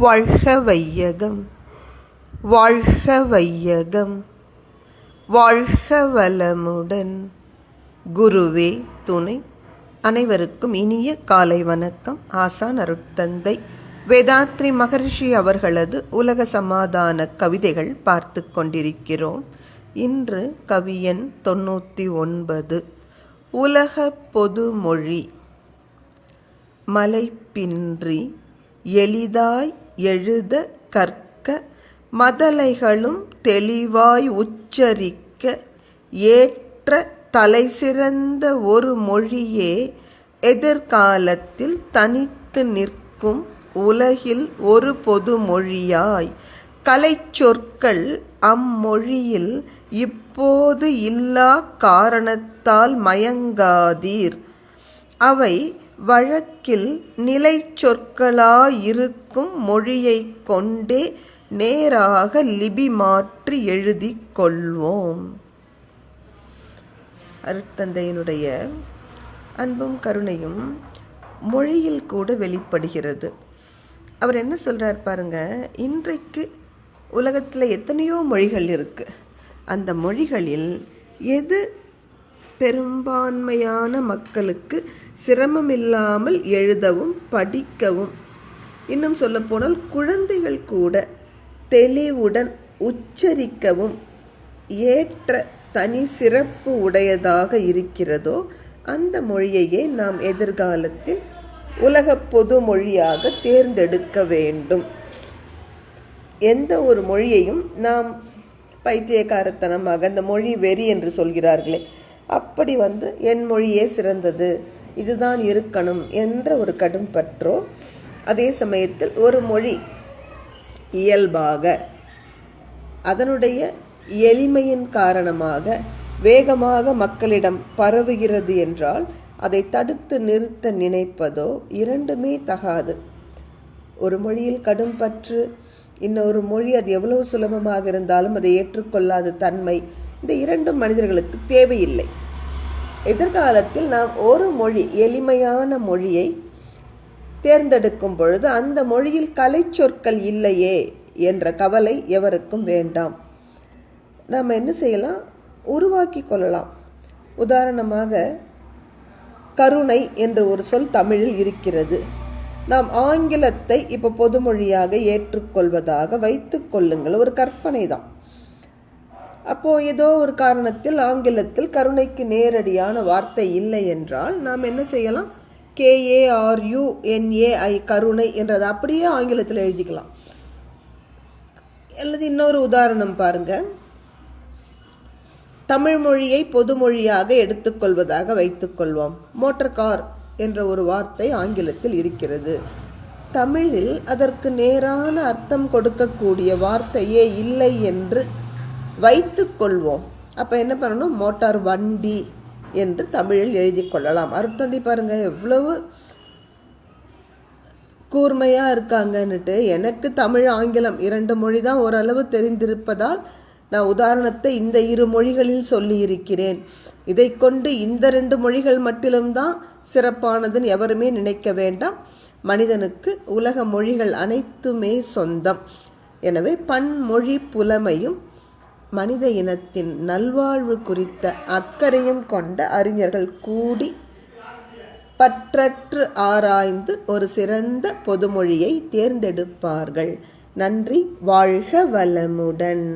வாழ்க வையகம் வாழ்க வையகம் வாழ்க வளமுடன் குருவே துணை. அனைவருக்கும் இனிய காலை வணக்கம். ஆசான் அருட்தந்தை. வேதாத்ரி மகரிஷி அவர்களது உலக சமாதான கவிதைகள் பார்த்து கொண்டிருக்கிறோம். இன்று கவியன் தொண்ணூற்றி ஒன்பது. உலக பொதுமொழி. மலைப்பின்றி எளிதாய் எழுத கற்க மதலைகளும் தெளிவாய் உச்சரிக்க ஏற்ற தலைசிறந்த ஒரு மொழியே எதிர்காலத்தில் தனித்து நிற்கும் உலகில் ஒரு பொது மொழியாய். கலைச்சொற்கள் அம்மொழியில் இப்போது இல்லா காரணத்தால் மயங்காதீர். அவை வழக்கில் நிலை சொற்களாயிருக்கும் மொழியைக் கொண்டே நேராக லிபி மாற்றி எழுதி கொள்வோம். அருட்தந்தையினுடைய அன்பும் கருணையும் மொழியில் கூட வெளிப்படுகிறது. அவர் என்ன சொல்கிறார் பாருங்க இன்றைக்கு உலகத்தில் எத்தனையோ மொழிகள் இருக்குது அந்த மொழிகளில் எது பெரும்பான்மையான மக்களுக்கு சிரமமில்லாமல் எழுதவும் படிக்கவும். இன்னும் சொல்லப்போனால் குழந்தைகள் கூட தெளிவுடன் உச்சரிக்கவும் ஏற்ற தனி சிறப்பு உடையதாக இருக்கிறதோ அந்த மொழியையே நாம் எதிர்காலத்தில் உலக பொது மொழியாக தேர்ந்தெடுக்க வேண்டும். எந்த ஒரு மொழியையும் நாம் பைத்தியக்காரத்தனமாக அந்த மொழி வெறி என்று சொல்கிறார்களே அப்படி வந்து என் மொழியே சிறந்தது. இதுதான் இருக்கணும் என்ற ஒரு கடும் பற்றோ அதே சமயத்தில் ஒரு மொழி இயல்பாக அதனுடைய எளிமையின் காரணமாக வேகமாக மக்களிடம் பரவுகிறது என்றால் அதை தடுத்து நிறுத்த நினைப்பதோ இரண்டுமே தகாது. ஒரு மொழியில் கடும் பற்று இன்னொரு மொழி அது எவ்வளவு சுலபமாக இருந்தாலும் அதை ஏற்றுக்கொள்ளாத தன்மை இந்த இரண்டும் மனிதர்களுக்கு தேவையில்லை. எதிர்காலத்தில் நாம் ஒரு மொழி எளிமையான மொழியை தேர்ந்தெடுக்கும் பொழுது அந்த மொழியில் கலை சொற்கள் இல்லையே என்ற கவலை எவருக்கும் வேண்டாம். நாம் என்ன செய்யலாம்? உருவாக்கி கொள்ளலாம். உதாரணமாக கருணை என்ற ஒரு சொல் தமிழில் இருக்கிறது. நாம் ஆங்கிலத்தை இப்போ பொதுமொழியாக ஏற்றுக்கொள்வதாக வைத்துக்கொள்ளுங்கள் ஒரு கற்பனை தான் அப்போது ஏதோ ஒரு காரணத்தில் ஆங்கிலத்தில் கருணைக்கு நேரடியான வார்த்தை இல்லை என்றால் நாம் என்ன செய்யலாம்? கேஏஆர்யூஎன்ஏஐ கருணை என்றதை அப்படியே ஆங்கிலத்தில் எழுதிக்கலாம். அல்லது இன்னொரு உதாரணம் பாருங்க. தமிழ் மொழியை பொதுமொழியாக எடுத்துக்கொள்வதாக வைத்துக்கொள்வோம் மோட்டார் கார் என்ற ஒரு வார்த்தை ஆங்கிலத்தில் இருக்கிறது. தமிழில் அதற்கு நேரான அர்த்தம் கொடுக்கக்கூடிய வார்த்தையே இல்லை என்று வைத்து கொள்வோம். அப்போ என்ன பண்ணணும்? மோட்டார் வண்டி என்று தமிழில் எழுதி கொள்ளலாம். அருட்தந்தி பாருங்க எவ்வளவு கூர்மையாக இருக்காங்கன்னுட்டு. எனக்கு தமிழ் ஆங்கிலம் இரண்டு மொழி தான் ஓரளவு தெரிந்திருப்பதால் நான் உதாரணத்தை இந்த இரு மொழிகளில் சொல்லியிருக்கிறேன். இதை கொண்டு இந்த ரெண்டு மொழிகள் மட்டிலும்தான் சிறப்பானதுன்னு எவருமே நினைக்க வேண்டாம். மனிதனுக்கு உலக மொழிகள் அனைத்துமே சொந்தம். எனவே பன்மொழி புலமையும் மனித இனத்தின் நல்வாழ்வு குறித்த அக்கறையும் கொண்ட அறிஞர்கள் கூடி பற்றற்று ஆராய்ந்து ஒரு சிறந்த பொதுமொழியை தேர்ந்தெடுப்பார்கள். நன்றி வாழ்க வளமுடன்.